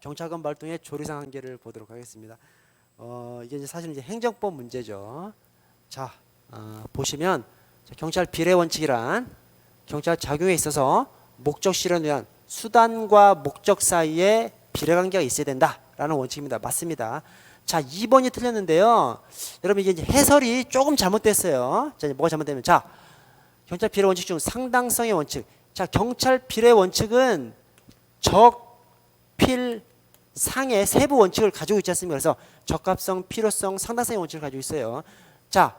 경찰관 발동의 조리상 한계를 보도록 하겠습니다. 어, 이게 이제 사실 이제 행정법 문제죠. 자, 어, 보시면 자, 경찰 비례 원칙이란 경찰 작용에 있어서 목적 실현을 위한 수단과 목적 사이에 비례 관계가 있어야 된다라는 원칙입니다. 맞습니다. 자, 2번이 틀렸는데요. 여러분 이게 이제 해설이 조금 잘못됐어요. 자, 이제 뭐가 잘못되면 자, 경찰 비례 원칙 중 상당성의 원칙. 자, 경찰 비례 원칙은 적, 필, 상의 세부 원칙을 가지고 있지 않습니까? 그래서 적합성, 필요성, 상당성의 원칙을 가지고 있어요. 자,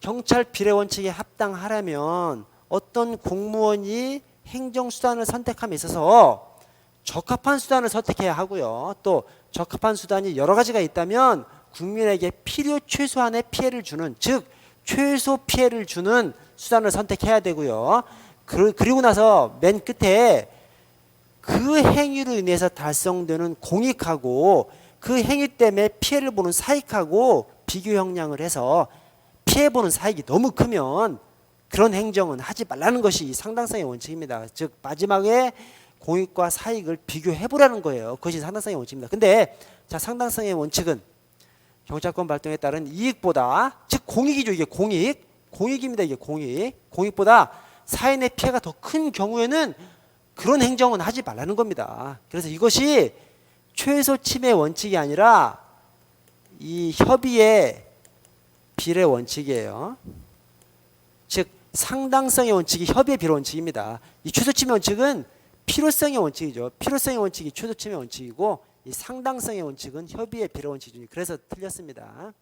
경찰 비례 원칙에 합당하려면 어떤 공무원이 행정 수단을 선택함에 있어서 적합한 수단을 선택해야 하고요. 또 적합한 수단이 여러 가지가 있다면 국민에게 필요 최소한의 피해를 주는 즉 최소 피해를 주는 수단을 선택해야 되고요. 그, 그리고 나서 맨 끝에 그 행위로 인해서 달성되는 공익하고 그 행위 때문에 피해를 보는 사익하고 비교 형량을 해서 피해 보는 사익이 너무 크면 그런 행정은 하지 말라는 것이 이 상당성의 원칙입니다. 즉 마지막에 공익과 사익을 비교해 보라는 거예요. 그것이 상당성의 원칙입니다. 근데 자 상당성의 원칙은 경찰권 발동에 따른 이익보다 즉 공익이죠 이게 공익 공익입니다 이게 공익 공익보다 사인의 피해가 더 큰 경우에는 그런 행정은 하지 말라는 겁니다. 그래서 이것이 최소 침해 원칙이 아니라 이 협의의 비례 원칙이에요. 즉 상당성의 원칙이 협의의 비례 원칙입니다. 이 최소 침해 원칙은 필요성의 원칙이죠. 필요성의 원칙이 최소 침해 원칙이고 이 상당성의 원칙은 협의의 비례 원칙이죠. 그래서 틀렸습니다.